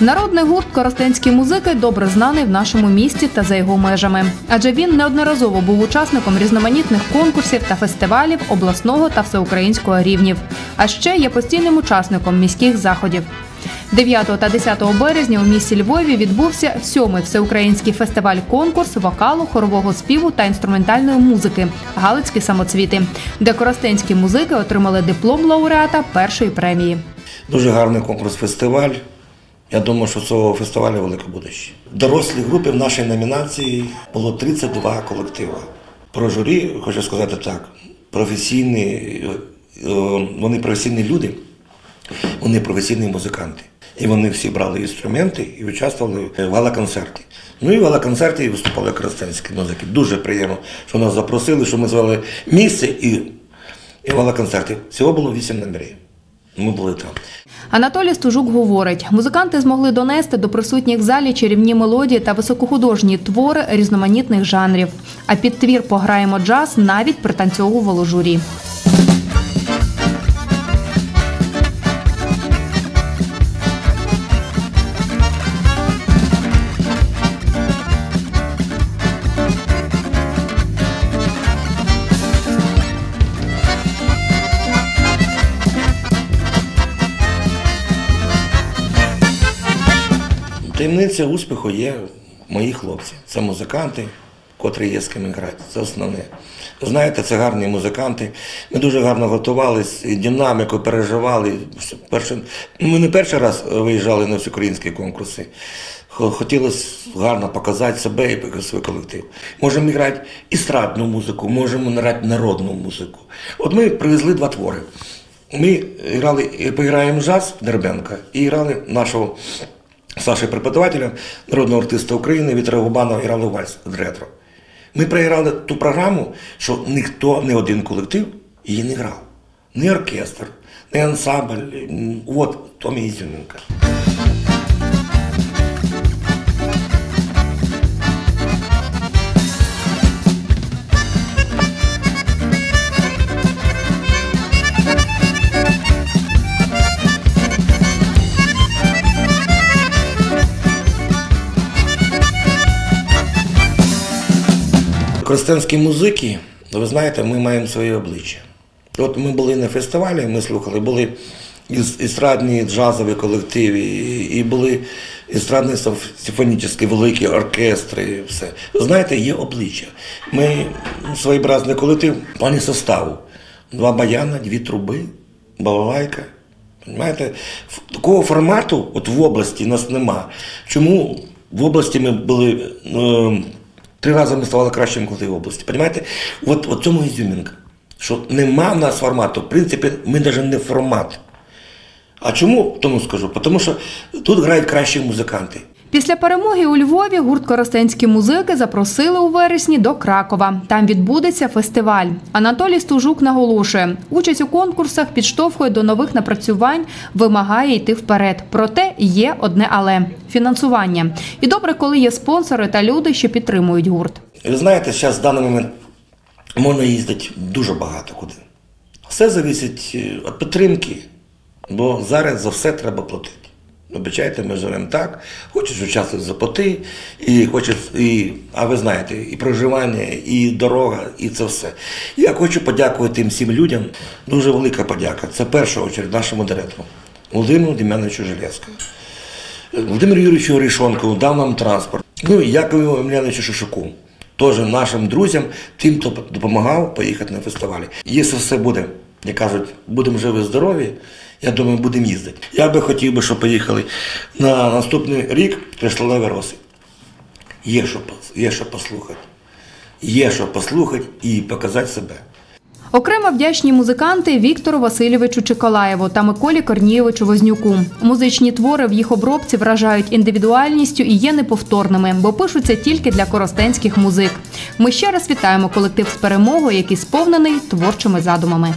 Народний гурт Коростенські музики добре знаний в нашому місті та за його межами, адже він неодноразово був учасником різноманітних конкурсів та фестивалів обласного та всеукраїнського рівнів. А ще є постійним учасником міських заходів. 9 та 10 березня у місті Львові відбувся сьомий всеукраїнський фестиваль-конкурс вокалу, хорового співу та інструментальної музики Галицькі самоцвіти, де коростенські музики отримали диплом лауреата першої премії. Дуже гарний конкурс-фестиваль. Я думаю, що цього фестивалю велике будуще. В дорослій групі в нашій номінації було 32 колективи. Про журі хочу сказати так: професійні, е, вони професійні люди, вони професійні музиканти. І вони всі брали інструменти і участвували в галоконцерті. Ну і в галоконцерті і виступали коростенські музики. Дуже приємно, що нас запросили, що ми звали місце і, і в галоконцерті. Всього було 8 номерів. Ми були там. Анатолій Стужук говорить, музиканти змогли донести до присутніх в залі чарівні мелодії та високохудожні твори різноманітних жанрів. А під твір пограємо джаз навіть пританцьовувало журі. Таємниця успіху є мої хлопці. Це музиканти, котрі є з ким грати. Це основне. Знаєте, це гарні музиканти. Ми дуже гарно готувалися, динаміку переживали. Ми не перший раз виїжджали на всеукраїнські конкурси. Хотілося гарно показати себе і свій колектив. Можемо грати естрадну музику, можемо грати народну музику. От ми привезли два твори. Ми грали, поіграємо джаз Дербенка і грали нашого Саші преподавателем, народного артиста України Вітра Губанова грали вальс з ретро. Ми проіграли ту програму, що ніхто, не один колектив її не грав. Ні оркестр, ні ансамбль. От Томі Ізюмінка. Коростенські музики, ви знаєте, ми маємо своє обличчя. От ми були на фестивалі, ми слухали, були ес- естрадні джазові колективи, і- були естрадні симфонічні великі оркестри. і Все. Знаєте, є обличчя. Ми своєобразний колектив, в плані составу. Два баяна, дві труби, балалайка. Понимаєте, такого формату от в області нас нема. Чому в області ми були е, три рази ми ставали кращим колективом області? Понимаєте? От, от цьому ізюмінка. Що нема в нас формату. В принципі, ми навіть не формат. А чому тому скажу? Тому що тут грають кращі музиканти. Після перемоги у Львові гурт Коростенські музики запросили у вересні до Кракова. Там відбудеться фестиваль. Анатолій Стужук наголошує, участь у конкурсах підштовхує до нових напрацювань, вимагає йти вперед. Проте є одне але фінансування. І добре, коли є спонсори та люди, що підтримують гурт. Ви знаєте, зараз в даний момент можна їздити дуже багато куди. Все залежить е, від підтримки, бо зараз за все треба платити. Вибачайте, ми живемо так, хочеш участвувати заплати, і хочеш, і, а ви знаєте, і проживання, і дорога, і це все. Я хочу подякувати тим всім людям. Дуже велика подяка. Це в першу чергу нашому директору Володимиру Дем'яновичу Железкову. Володимиру Юрійовичу Рішонкову дав нам транспорт. Ну і Якову Емельяновичу Шишуку. Теж нашим друзям, тим, хто допомагав поїхати на фестивалі. Якщо все буде, як кажуть, будемо живі, здорові, я думаю, будемо їздити. Я би хотів би, щоб поїхали на наступний рік Кришталеві роси. Є що, є що послухати. Є що послухати і показати себе. Окремо вдячні музиканти Віктору Васильовичу Чекалаєву та Миколі Корнієвичу Вознюку. Музичні твори в їх обробці вражають індивідуальністю і є неповторними, бо пишуться тільки для коростенських музик. Ми ще раз вітаємо колектив з перемогою, який сповнений творчими задумами.